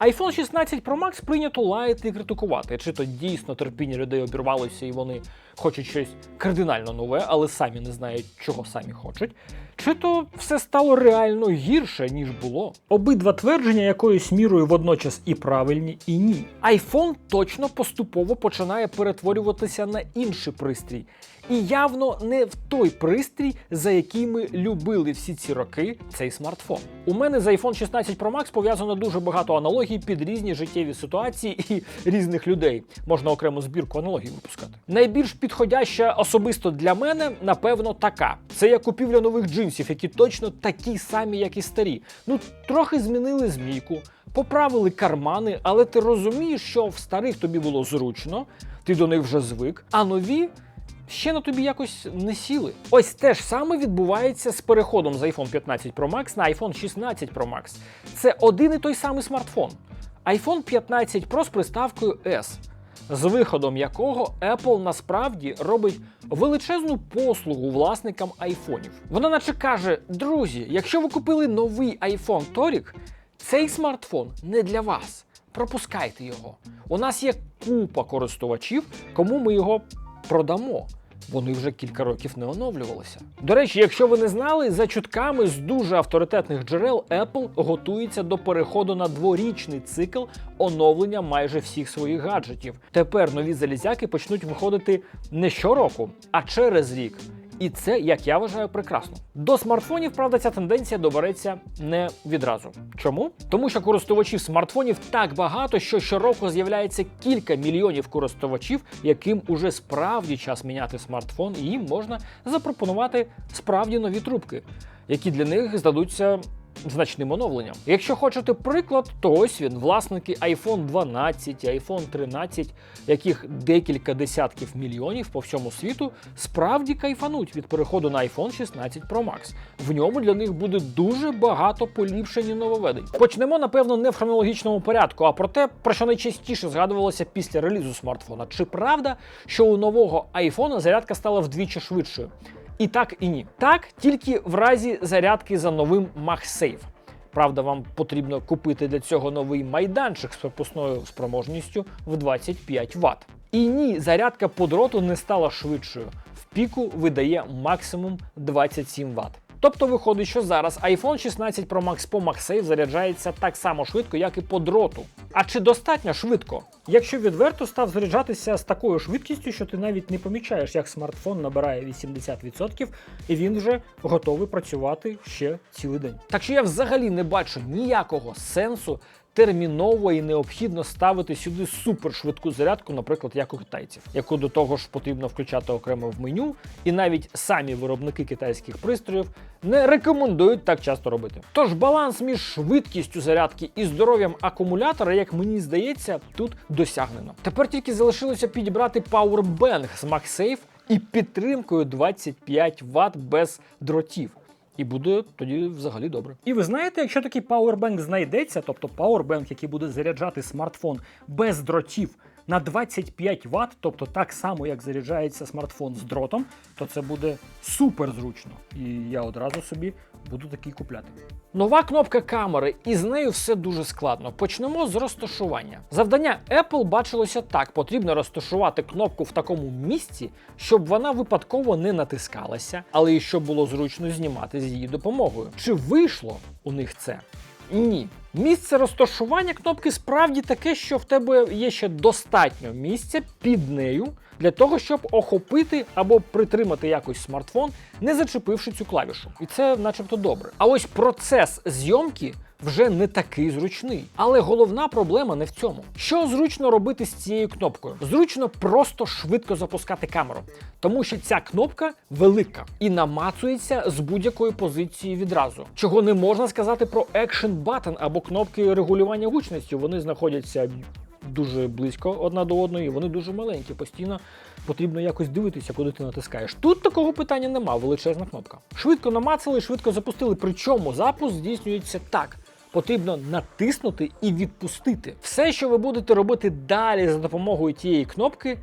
iPhone 16 Pro Max прийнято лаяти і критикувати, чи то дійсно терпіння людей обірвалося і вони хочуть щось кардинально нове, але самі не знають, чого самі хочуть. Чи то все стало реально гірше, ніж було? Обидва твердження якоюсь мірою водночас і правильні, і ні. iPhone точно поступово починає перетворюватися на інший пристрій. І явно не в той пристрій, за який ми любили всі ці роки цей смартфон. У мене з iPhone 16 Pro Max пов'язано дуже багато аналогій під різні життєві ситуації і різних людей. Можна окрему збірку аналогій випускати. Найбільш підходяща особисто для мене, напевно, така: це як купівля нових джинсів, які точно такі самі, як і старі. Ну трохи змінили змійку, поправили кармани, але ти розумієш, що в старих тобі було зручно, ти до них вже звик, а нові ще на тобі якось не сіли. Ось те ж саме відбувається з переходом з iPhone 15 Pro Max на iPhone 16 Pro Max. Це один і той самий смартфон. iPhone 15 Pro з приставкою S, з виходом якого Apple насправді робить величезну послугу власникам айфонів. Вона наче каже: друзі, якщо ви купили новий iPhone Торік, цей смартфон не для вас. Пропускайте його. У нас є купа користувачів, кому ми його продамо. Вони вже кілька років не оновлювалися. До речі, якщо ви не знали, за чутками з дуже авторитетних джерел Apple готується до переходу на дворічний цикл оновлення майже всіх своїх гаджетів. Тепер нові залізяки почнуть виходити не щороку, а через рік. І це, як я вважаю, прекрасно. До смартфонів, правда, ця тенденція добереться не відразу. Чому? Тому що користувачів смартфонів так багато, що щороку з'являється кілька мільйонів користувачів, яким уже справді час міняти смартфон, і їм можна запропонувати справді нові трубки, які для них здадуться значним оновленням. Якщо хочете приклад, то ось він власники iPhone 12, iPhone 13, яких декілька десятків мільйонів по всьому світу справді кайфануть від переходу на iPhone 16 Pro Max. В ньому для них буде дуже багато поліпшень і нововведень. Почнемо, напевно, не в хронологічному порядку, а про те, про що найчастіше згадувалося після релізу смартфона. Чи правда, що у нового iPhone зарядка стала вдвічі швидшою? І так, і ні. Так, тільки в разі зарядки за новим MagSafe. Правда, вам потрібно купити для цього новий майданчик з пропускною спроможністю в 25 Вт. І ні, зарядка по дроту не стала швидшою. В піку видає максимум 27 Вт. Тобто виходить, що зараз iPhone 16 Pro Max по MagSafe заряджається так само швидко, як і по дроту. А чи достатньо швидко? Якщо відверто став заряджатися з такою швидкістю, що ти навіть не помічаєш, як смартфон набирає 80%, і він вже готовий працювати ще цілий день. Так що я взагалі не бачу ніякого сенсу терміново і необхідно ставити сюди супершвидку зарядку, наприклад, як у китайців, яку до того ж потрібно включати окремо в меню, і навіть самі виробники китайських пристроїв не рекомендують так часто робити. Тож баланс між швидкістю зарядки і здоров'ям акумулятора, як мені здається, тут досягнено. Тепер тільки залишилося підібрати Powerbank з MagSafe і підтримкою 25 Вт без дротів. І буде тоді взагалі добре. І ви знаєте, якщо такий пауербенк знайдеться, тобто пауербенк, який буде заряджати смартфон без дротів на 25 Вт, тобто так само, як заряджається смартфон з дротом, то це буде супер зручно. І я одразу собі буду такий купляти. Нова кнопка камери, і з нею все дуже складно. Почнемо з розташування. Завдання Apple бачилося так: потрібно розташувати кнопку в такому місці, щоб вона випадково не натискалася, але і щоб було зручно знімати з її допомогою. Чи вийшло у них це? Ні. Місце розташування кнопки справді таке, що в тебе є ще достатньо місця під нею для того, щоб охопити або притримати якось смартфон, не зачепивши цю клавішу. І це начебто добре. А ось процес зйомки. Вже не такий зручний. Але головна проблема не в цьому. Що зручно робити з цією кнопкою? Зручно просто швидко запускати камеру, тому що ця кнопка велика і намацується з будь-якої позиції відразу. Чого не можна сказати про Action Button або кнопки регулювання гучності. Вони знаходяться дуже близько одна до одної, вони дуже маленькі. Постійно потрібно якось дивитися, куди ти натискаєш. Тут такого питання нема, величезна кнопка. Швидко намацали, швидко запустили. Причому запуск здійснюється так. Потрібно натиснути і відпустити. Все, що ви будете робити далі за допомогою тієї кнопки,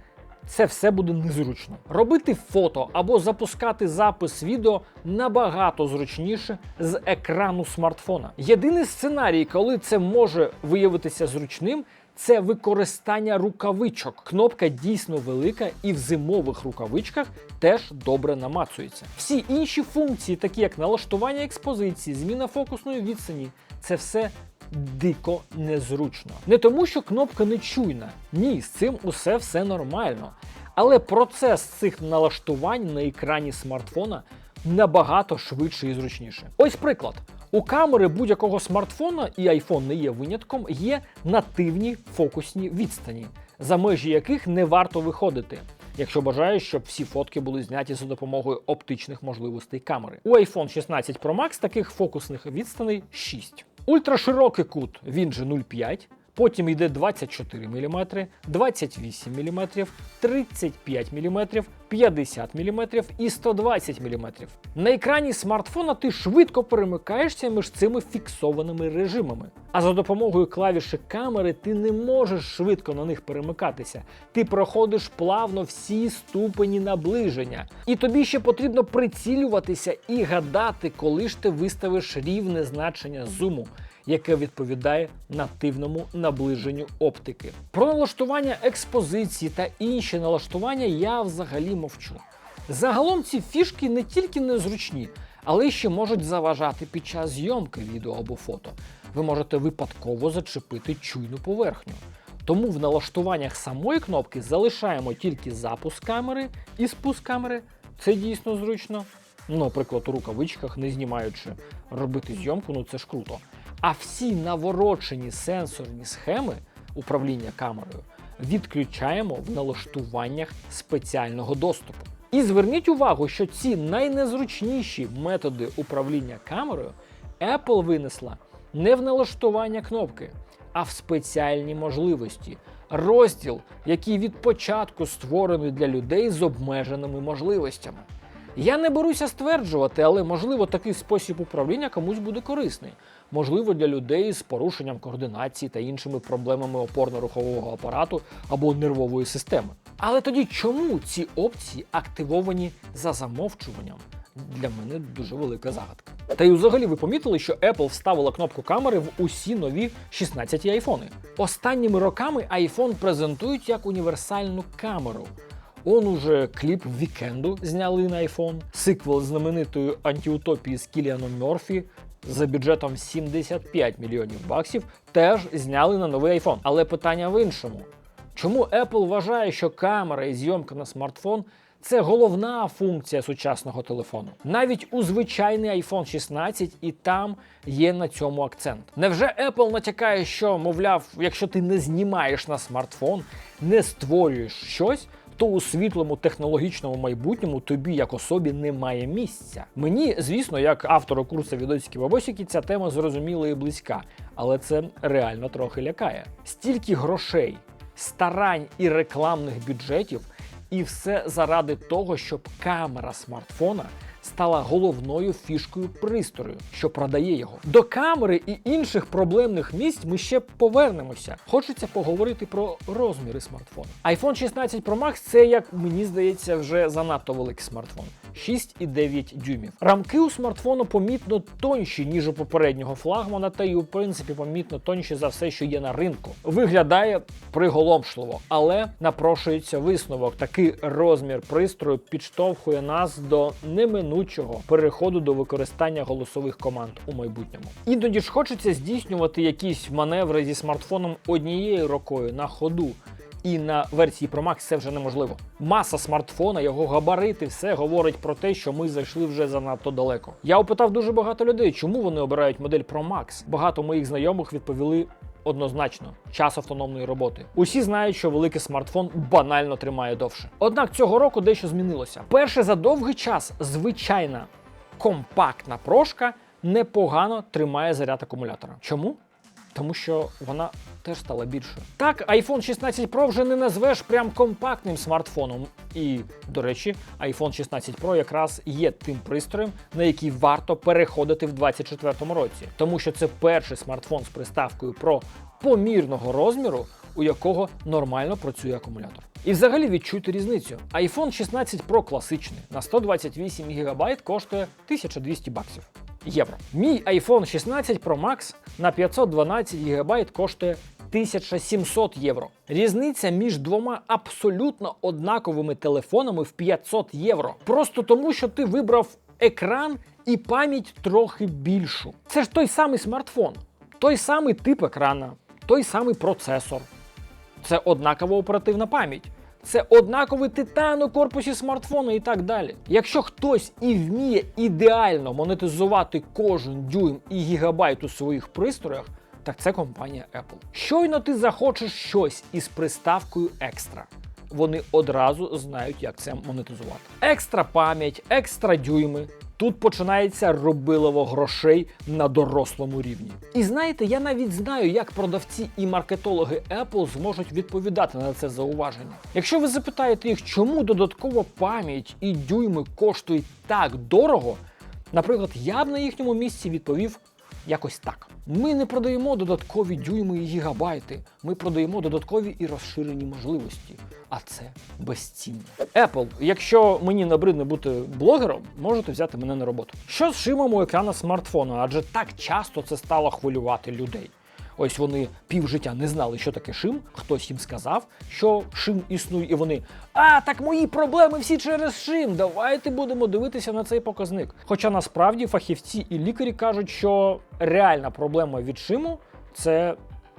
це все буде незручно. Робити фото або запускати запис відео набагато зручніше з екрану смартфона. Єдиний сценарій, коли це може виявитися зручним. Це використання рукавичок. Кнопка дійсно велика і в зимових рукавичках теж добре намацується. Всі інші функції, такі як налаштування експозиції, зміна фокусної відстані, це все дико незручно. Не тому, що кнопка не чуйна. Ні, з цим усе все нормально. Але процес цих налаштувань на екрані смартфона набагато швидше і зручніше. Ось приклад. У камери будь-якого смартфона, і iPhone не є винятком, є нативні фокусні відстані, за межі яких не варто виходити, якщо бажаєш, щоб всі фотки були зняті за допомогою оптичних можливостей камери. У iPhone 16 Pro Max таких фокусних відстаней 6. Ультраширокий кут, він же 0,5. Потім йде 24 мм, 28 мм, 35 мм, 50 мм і 120 мм. На екрані смартфона ти швидко перемикаєшся між цими фіксованими режимами. А за допомогою клавіші камери ти не можеш швидко на них перемикатися. Ти проходиш плавно всі ступені наближення. І тобі ще потрібно прицілюватися і гадати, коли ж ти виставиш рівне значення зуму яке відповідає нативному наближенню оптики. Про налаштування експозиції та інші налаштування я взагалі мовчу. Загалом ці фішки не тільки незручні, але й ще можуть заважати під час зйомки відео або фото. Ви можете випадково зачепити чуйну поверхню. Тому в налаштуваннях самої кнопки залишаємо тільки запуск камери і спуск камери. Це дійсно зручно. Ну, наприклад, у рукавичках, не знімаючи робити зйомку, ну це ж круто. А всі наворочені сенсорні схеми управління камерою відключаємо в налаштуваннях спеціального доступу. І зверніть увагу, що ці найнезручніші методи управління камерою Apple винесла не в налаштування кнопки, а в спеціальні можливості. Розділ, який від початку створений для людей з обмеженими можливостями. Я не беруся стверджувати, але можливо такий спосіб управління комусь буде корисний. Можливо, для людей з порушенням координації та іншими проблемами опорно-рухового апарату або нервової системи. Але тоді чому ці опції активовані за замовчуванням? Для мене дуже велика загадка. Та й взагалі ви помітили, що Apple вставила кнопку камери в усі нові 16 айфони. Останніми роками iPhone презентують як універсальну камеру. Он уже кліп вікенду зняли на iPhone, сиквел знаменитої антиутопії з Кіліаном Мерфі за бюджетом 75 мільйонів баксів теж зняли на новий iPhone. Але питання в іншому: чому Apple вважає, що камера і зйомка на смартфон це головна функція сучасного телефону. Навіть у звичайний iPhone 16 і там є на цьому акцент. Невже Apple натякає, що, мовляв, якщо ти не знімаєш на смартфон, не створюєш щось, то у світлому технологічному майбутньому тобі як особі немає місця. Мені, звісно, як автору курсу відосики бабосіки, ця тема зрозуміла і близька, але це реально трохи лякає. Стільки грошей, старань і рекламних бюджетів, і все заради того, щоб камера смартфона стала головною фішкою пристрою, що продає його. До камери і інших проблемних місць ми ще повернемося. Хочеться поговорити про розміри смартфона. iPhone 16 Pro Max це, як мені здається, вже занадто великий смартфон. 6,9 дюймів. Рамки у смартфону помітно тонші, ніж у попереднього флагмана, та й у принципі помітно тонші за все, що є на ринку. Виглядає приголомшливо, але напрошується висновок. Такий розмір пристрою підштовхує нас до неминучого переходу до використання голосових команд у майбутньому. Іноді ж хочеться здійснювати якісь маневри зі смартфоном однією рукою на ходу. І на версії Pro Max це вже неможливо. Маса смартфона, його габарити, все говорить про те, що ми зайшли вже занадто далеко. Я опитав дуже багато людей, чому вони обирають модель Pro Max. Багато моїх знайомих відповіли. Однозначно, час автономної роботи. Усі знають, що великий смартфон банально тримає довше. Однак цього року дещо змінилося. Перше за довгий час звичайна компактна прошка непогано тримає заряд акумулятора. Чому? Тому що вона теж стала більшою. Так, iPhone 16 Pro вже не назвеш прям компактним смартфоном. І, до речі, iPhone 16 Pro якраз є тим пристроєм, на який варто переходити в 2024 році, тому що це перший смартфон з приставкою Pro помірного розміру, у якого нормально працює акумулятор. І взагалі відчуйте різницю. iPhone 16 Pro класичний на 128 ГБ коштує 1200 баксів. Євро. Мій iPhone 16 Pro Max на 512 ГБ коштує 1700 євро. Різниця між двома абсолютно однаковими телефонами в 500 євро. Просто тому, що ти вибрав екран і пам'ять трохи більшу. Це ж той самий смартфон, той самий тип екрана, той самий процесор. Це однакова оперативна пам'ять. Це однаковий титан у корпусі смартфону і так далі. Якщо хтось і вміє ідеально монетизувати кожен дюйм і гігабайт у своїх пристроях, так це компанія Apple. Щойно ти захочеш щось із приставкою екстра. Вони одразу знають, як це монетизувати. Екстра пам'ять, екстра дюйми. Тут починається робилово грошей на дорослому рівні. І знаєте, я навіть знаю, як продавці і маркетологи Apple зможуть відповідати на це зауваження. Якщо ви запитаєте їх, чому додаткова пам'ять і дюйми коштують так дорого, наприклад, я б на їхньому місці відповів якось так. Ми не продаємо додаткові дюйми і гігабайти. Ми продаємо додаткові і розширені можливості. А це безцінно. Apple, якщо мені набридне бути блогером, можете взяти мене на роботу. Що з шимом у екрана смартфону? Адже так часто це стало хвилювати людей. Ось вони півжиття не знали, що таке шим. Хтось їм сказав, що шим існує, і вони. А, так мої проблеми всі через шим. Давайте будемо дивитися на цей показник. Хоча насправді фахівці і лікарі кажуть, що реальна проблема від шиму це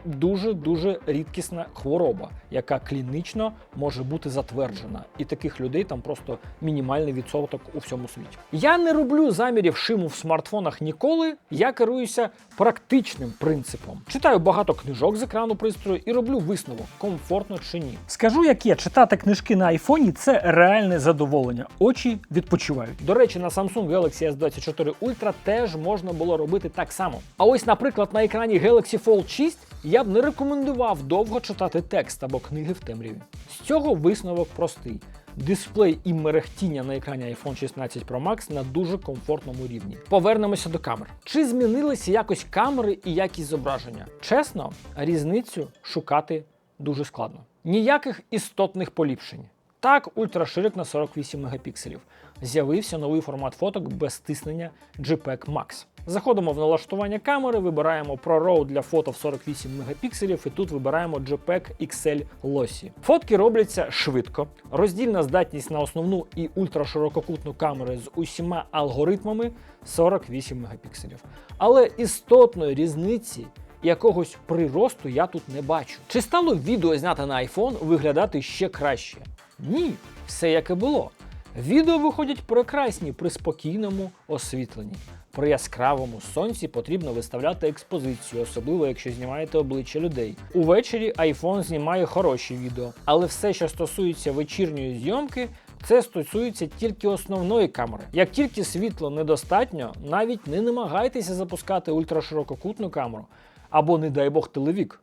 дуже дуже рідкісна хвороба, яка клінічно може бути затверджена. І таких людей там просто мінімальний відсоток у всьому світі. Я не роблю замірів шиму в смартфонах ніколи. Я керуюся практичним принципом. Читаю багато книжок з екрану пристрою і роблю висновок, комфортно чи ні. Скажу, як є, читати книжки на айфоні це реальне задоволення. Очі відпочивають. До речі, на Samsung Galaxy S24 Ultra теж можна було робити так само. А ось, наприклад, на екрані Galaxy Fold 6 я б не рекомендував довго читати текст або книги в темряві. З цього висновок простий. Дисплей і мерехтіння на екрані iPhone 16 Pro Max на дуже комфортному рівні. Повернемося до камер. Чи змінилися якось камери і якість зображення? Чесно, різницю шукати дуже складно. Ніяких істотних поліпшень. Так, ультраширик на 48 мегапікселів. З'явився новий формат фоток без стиснення JPEG Max. Заходимо в налаштування камери, вибираємо ProRAW для фото в 48 мегапікселів, і тут вибираємо JPEG XL Lossy. Фотки робляться швидко. Роздільна здатність на основну і ультраширококутну камери з усіма алгоритмами 48 мегапікселів. Але істотної різниці якогось приросту я тут не бачу. Чи стало відео зняте на iPhone виглядати ще краще? Ні, все як і було. Відео виходять прекрасні при спокійному освітленні. При яскравому сонці потрібно виставляти експозицію, особливо якщо знімаєте обличчя людей. Увечері iPhone знімає хороші відео, але все, що стосується вечірньої зйомки, це стосується тільки основної камери. Як тільки світла недостатньо, навіть не намагайтеся запускати ультраширококутну камеру або, не дай Бог, телевік.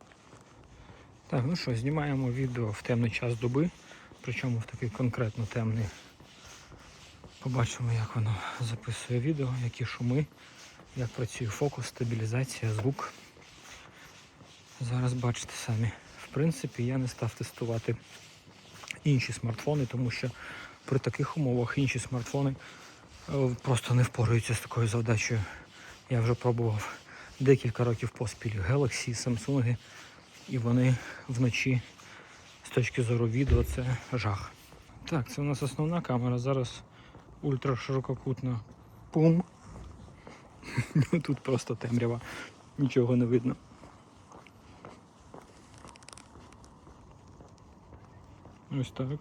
Так, ну що, знімаємо відео в темний час доби, причому в такий конкретно темний. Побачимо, як воно записує відео, які шуми, як працює фокус, стабілізація, звук. Зараз бачите самі. В принципі, я не став тестувати інші смартфони, тому що при таких умовах інші смартфони е, просто не впораються з такою завдачею. Я вже пробував декілька років поспіль Galaxy, Samsung, і вони вночі з точки зору відео це жах. Так, це у нас основна камера. Зараз ультраширококутна. Пум. Тут просто темрява, нічого не видно. Ось так.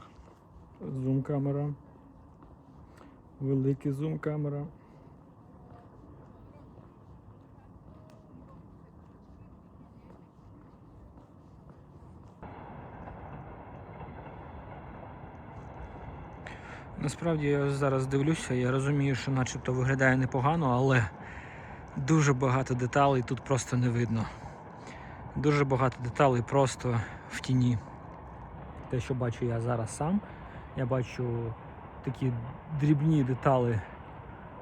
Зум камера. Великий зум камера. Насправді я зараз дивлюся, я розумію, що начебто виглядає непогано, але дуже багато деталей тут просто не видно. Дуже багато деталей просто в тіні. Те, що бачу я зараз сам, я бачу такі дрібні деталі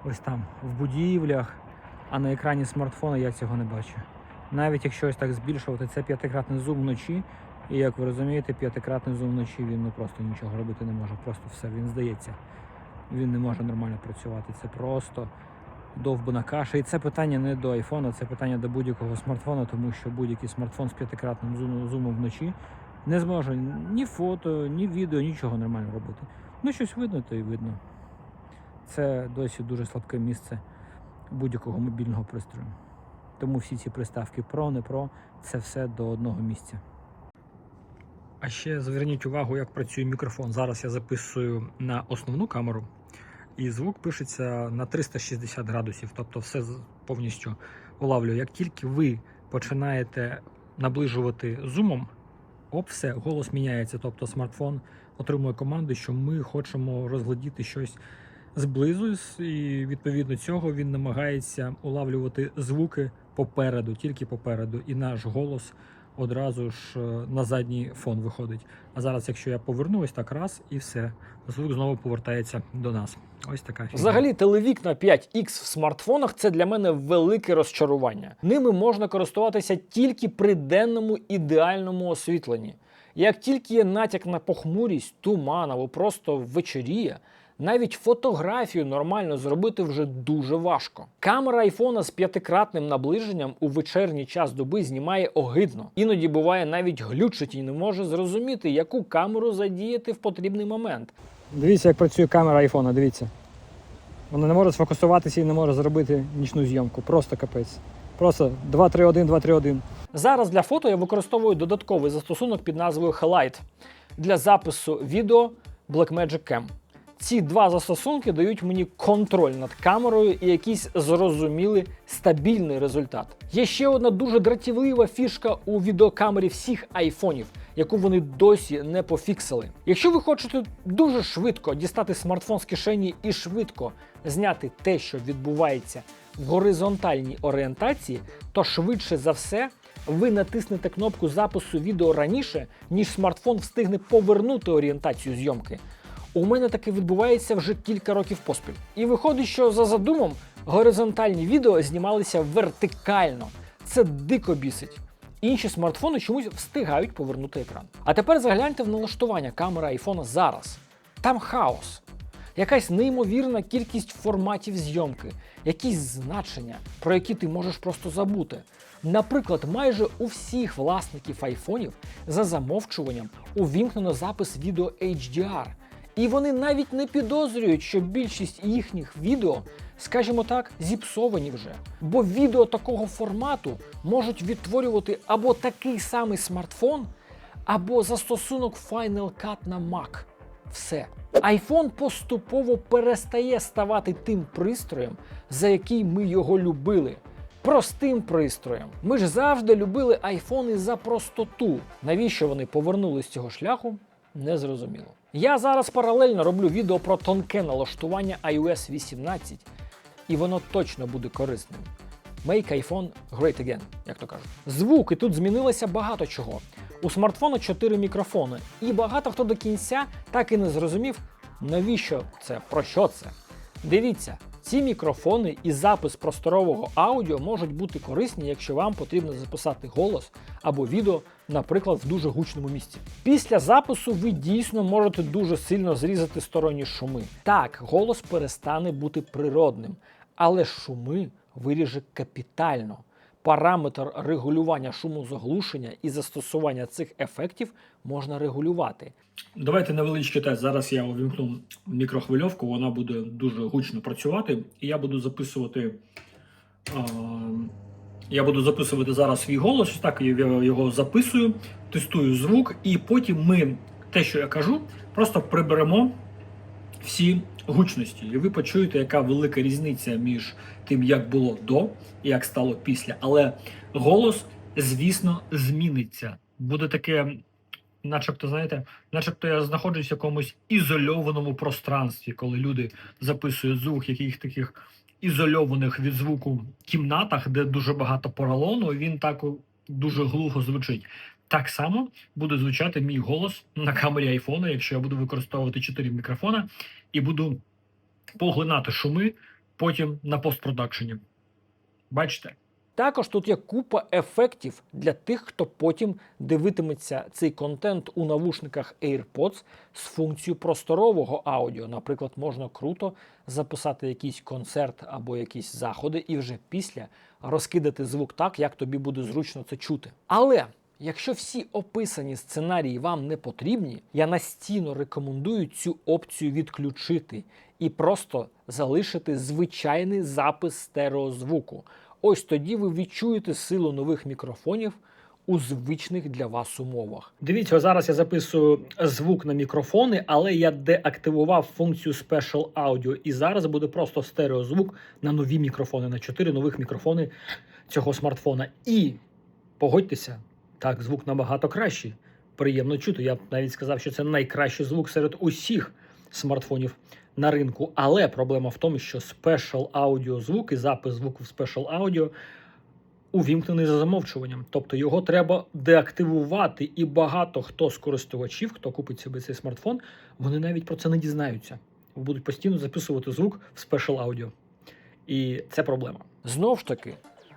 ось там в будівлях, а на екрані смартфона я цього не бачу. Навіть якщо ось так збільшувати, це п'ятикратний зум вночі, І як ви розумієте, п'ятикратний зум вночі він ну, просто нічого робити не може. Просто все, він здається. Він не може нормально працювати. Це просто довбана каша. І це питання не до айфона, це питання до будь-якого смартфона, тому що будь-який смартфон з п'ятикратним зумом, вночі не зможе ні фото, ні відео, нічого нормально робити. Ну, щось видно, то і видно. Це досі дуже слабке місце будь-якого мобільного пристрою. Тому всі ці приставки Pro, не Pro, це все до одного місця. А ще зверніть увагу, як працює мікрофон. Зараз я записую на основну камеру, і звук пишеться на 360 градусів, тобто все повністю улавлює. Як тільки ви починаєте наближувати зумом, оп, все, голос міняється. Тобто смартфон отримує команду, що ми хочемо розглядіти щось зблизу, і відповідно цього він намагається улавлювати звуки попереду, тільки попереду, і наш голос одразу ж е, на задній фон виходить. А зараз, якщо я поверну ось так раз, і все, звук знову повертається до нас. Ось така фігня. Взагалі, телевікна 5X в смартфонах це для мене велике розчарування. Ними можна користуватися тільки при денному ідеальному освітленні. Як тільки є натяк на похмурість, туман або просто вечоріє, навіть фотографію нормально зробити вже дуже важко. Камера айфона з п'ятикратним наближенням у вечірній час доби знімає огидно. Іноді буває навіть глючить і не може зрозуміти, яку камеру задіяти в потрібний момент. Дивіться, як працює камера айфона, дивіться. Вона не може сфокусуватися і не може зробити нічну зйомку. Просто капець. Просто 2-3-1, 2-3-1. Зараз для фото я використовую додатковий застосунок під назвою Highlight для запису відео Blackmagic Cam. Ці два застосунки дають мені контроль над камерою і якийсь зрозумілий стабільний результат. Є ще одна дуже дратівлива фішка у відеокамері всіх айфонів, яку вони досі не пофіксили. Якщо ви хочете дуже швидко дістати смартфон з кишені і швидко зняти те, що відбувається в горизонтальній орієнтації, то швидше за все ви натиснете кнопку запису відео раніше, ніж смартфон встигне повернути орієнтацію зйомки. У мене таке відбувається вже кілька років поспіль. І виходить, що за задумом горизонтальні відео знімалися вертикально. Це дико бісить. Інші смартфони чомусь встигають повернути екран. А тепер загляньте в налаштування камери айфона зараз. Там хаос. Якась неймовірна кількість форматів зйомки, якісь значення, про які ти можеш просто забути. Наприклад, майже у всіх власників айфонів за замовчуванням увімкнено запис відео HDR. І вони навіть не підозрюють, що більшість їхніх відео, скажімо так, зіпсовані вже. Бо відео такого формату можуть відтворювати або такий самий смартфон, або застосунок Final Cut на Mac. Все. iPhone поступово перестає ставати тим пристроєм, за який ми його любили. Простим пристроєм. Ми ж завжди любили айфони за простоту. Навіщо вони повернули з цього шляху? Незрозуміло. Я зараз паралельно роблю відео про тонке налаштування iOS 18, і воно точно буде корисним. Make iPhone great again, як то кажуть. Звуки тут змінилося багато чого. У смартфону 4 мікрофони, і багато хто до кінця так і не зрозумів, навіщо це, про що це. Дивіться, ці мікрофони і запис просторового аудіо можуть бути корисні, якщо вам потрібно записати голос або відео, наприклад, в дуже гучному місці. Після запису ви дійсно можете дуже сильно зрізати сторонні шуми. Так, голос перестане бути природним, але шуми виріже капітально. Параметр регулювання шумозаглушення і застосування цих ефектів можна регулювати. Давайте невеличкий тест. Зараз я увімкну мікрохвильовку, вона буде дуже гучно працювати, і я буду записувати. А, я буду записувати зараз свій голос. Так, я його записую, тестую звук, і потім ми те, що я кажу, просто приберемо всі гучності. І ви почуєте, яка велика різниця між тим, як було до і як стало після. Але голос, звісно, зміниться. Буде таке, начебто, знаєте, начебто я знаходжусь в якомусь ізольованому пространстві, коли люди записують звук яких таких ізольованих від звуку кімнатах, де дуже багато поролону, він так дуже глухо звучить. Так само буде звучати мій голос на камері айфона, якщо я буду використовувати 4 мікрофона і буду поглинати шуми потім на постпродакшені. Бачите? Також тут є купа ефектів для тих, хто потім дивитиметься цей контент у навушниках AirPods з функцією просторового аудіо. Наприклад, можна круто записати якийсь концерт або якісь заходи, і вже після розкидати звук так, як тобі буде зручно це чути. Але якщо всі описані сценарії вам не потрібні, я настійно рекомендую цю опцію відключити і просто залишити звичайний запис стереозвуку. Ось тоді ви відчуєте силу нових мікрофонів у звичних для вас умовах. Дивіться, зараз я записую звук на мікрофони, але я деактивував функцію Special Audio. І зараз буде просто стереозвук на нові мікрофони, на чотири нових мікрофони цього смартфона. І погодьтеся, так, звук набагато кращий. Приємно чути. Я б навіть сказав, що це найкращий звук серед усіх смартфонів на ринку. Але проблема в тому, що Special Audio звук і запис звуку в Special Audio увімкнений за замовчуванням. Тобто його треба деактивувати, і багато хто з користувачів, хто купить собі цей смартфон, вони навіть про це не дізнаються. Будуть постійно записувати звук в Special Audio. І це проблема. Знов ж таки,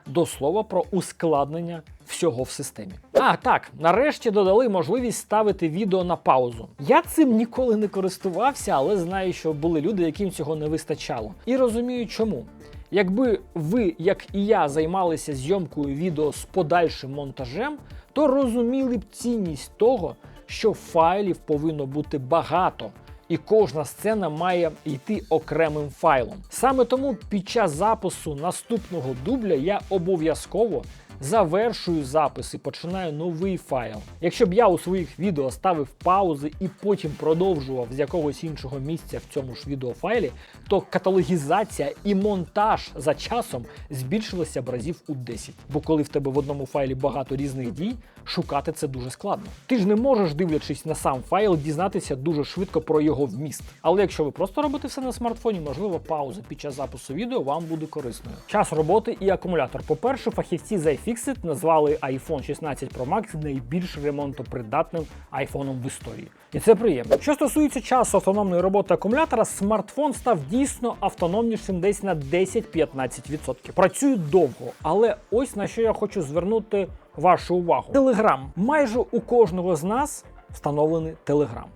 до слова про ускладнення всього в системі. А, так, нарешті додали можливість ставити відео на паузу. Я цим ніколи не користувався, але знаю, що були люди, яким цього не вистачало. І розумію, чому. Якби ви, як і я, займалися зйомкою відео з подальшим монтажем, то розуміли б цінність того, що файлів повинно бути багато, і кожна сцена має йти окремим файлом. Саме тому під час запису наступного дубля я обов'язково завершую запис і починаю новий файл. Якщо б я у своїх відео ставив паузи і потім продовжував з якогось іншого місця в цьому ж відеофайлі, то каталогізація і монтаж за часом збільшилися б разів у 10. Бо коли в тебе в одному файлі багато різних дій, шукати це дуже складно. Ти ж не можеш, дивлячись на сам файл, дізнатися дуже швидко про його вміст. Але якщо ви просто робите все на смартфоні, можливо, пауза під час запису відео вам буде корисною. Час роботи і акумулятор. По-перше, фахівці з iFixit назвали iPhone 16 Pro Max найбільш ремонтопридатним айфоном в історії. І це приємно. Що стосується часу автономної роботи акумулятора, смартфон став дійсно автономнішим десь на 10-15%. Працює довго, але ось на що я хочу звернути вашу увагу. Телеграм. Майже у кожного з нас встановлений Телеграм.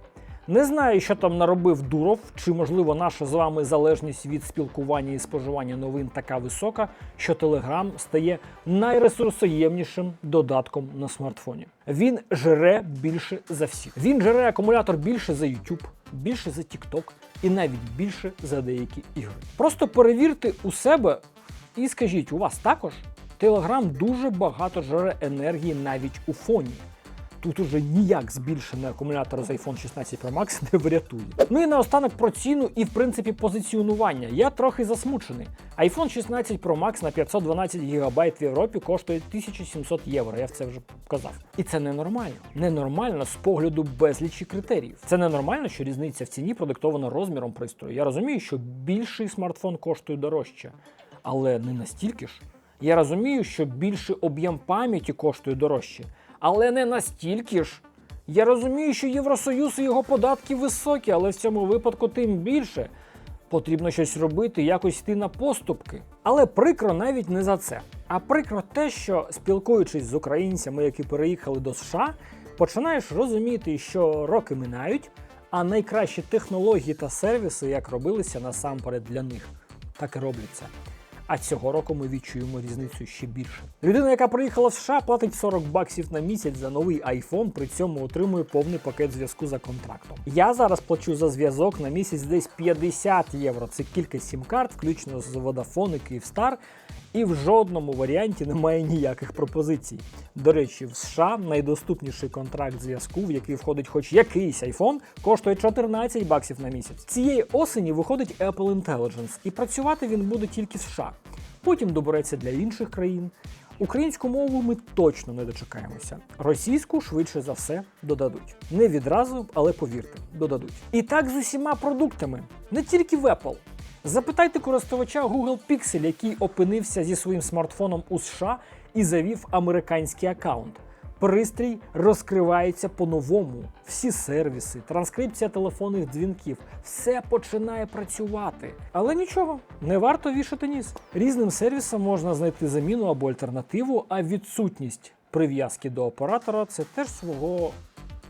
Не знаю, що там наробив Дуров, чи можливо наша з вами залежність від спілкування і споживання новин така висока, що Telegram стає найресурсоємнішим додатком на смартфоні. Він жере більше за всіх. Він жере акумулятор більше за YouTube, більше за TikTok і навіть більше за деякі ігри. Просто перевірте у себе і скажіть, у вас також Telegram дуже багато жере енергії навіть у фоні. Тут уже ніяк збільшений акумулятор з iPhone 16 Pro Max не врятує. Ну і наостанок про ціну і в принципі позиціонування. Я трохи засмучений. iPhone 16 Pro Max на 512 ГБ в Європі коштує 1700 євро. Я це вже казав. І це ненормально. Ненормально з погляду безлічі критеріїв. Це ненормально, що різниця в ціні продиктована розміром пристрою. Я розумію, що більший смартфон коштує дорожче, але не настільки ж. Я розумію, що більший об'єм пам'яті коштує дорожче, але не настільки ж. Я розумію, що Євросоюз і його податки високі, але в цьому випадку тим більше. Потрібно щось робити, якось йти на поступки. Але прикро навіть не за це. А прикро те, що спілкуючись з українцями, які переїхали до США, починаєш розуміти, що роки минають, а найкращі технології та сервіси, як робилися насамперед для них, так і робляться. А цього року ми відчуємо різницю ще більше. Людина, яка приїхала в США, платить 40 баксів на місяць за новий iPhone, при цьому отримує повний пакет зв'язку за контрактом. Я зараз плачу за зв'язок на місяць десь 50 євро. Це кілька сім-карт, включно з Vodafone і Kyivstar. І в жодному варіанті немає ніяких пропозицій. До речі, в США найдоступніший контракт зв'язку, в який входить хоч якийсь iPhone, коштує 14 баксів на місяць. Цієї осені виходить Apple Intelligence, і працювати він буде тільки в США. Потім добереться для інших країн. Українську мову ми точно не дочекаємося. Російську швидше за все додадуть. Не відразу, але повірте, додадуть. І так з усіма продуктами, не тільки в Apple. Запитайте користувача Google Pixel, який опинився зі своїм смартфоном у США і завів американський аккаунт. Пристрій розкривається по-новому. Всі сервіси, транскрипція телефонних дзвінків, все починає працювати. Але нічого, не варто вішати ніс. Різним сервісам можна знайти заміну або альтернативу, а відсутність прив'язки до оператора це теж свого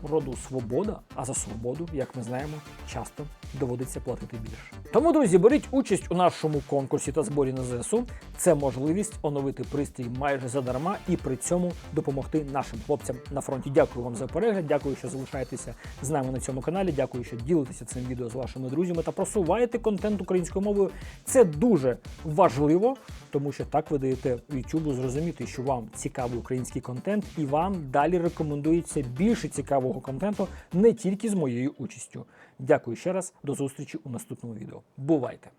роду свобода, а за свободу, як ми знаємо, часто доводиться платити більше. Тому, друзі, беріть участь у нашому конкурсі та зборі на ЗСУ. Це можливість оновити пристрій майже задарма і при цьому допомогти нашим хлопцям на фронті. Дякую вам за перегляд. Дякую, що залишаєтеся з нами на цьому каналі. Дякую, що ділитеся цим відео з вашими друзями та просуваєте контент українською мовою. Це дуже важливо, тому що так ви даєте YouTube зрозуміти, що вам цікавий український контент, і вам далі рекомендується більше цікавого контенту не тільки з моєю участю. Дякую ще раз, до зустрічі у наступному відео. Бувайте!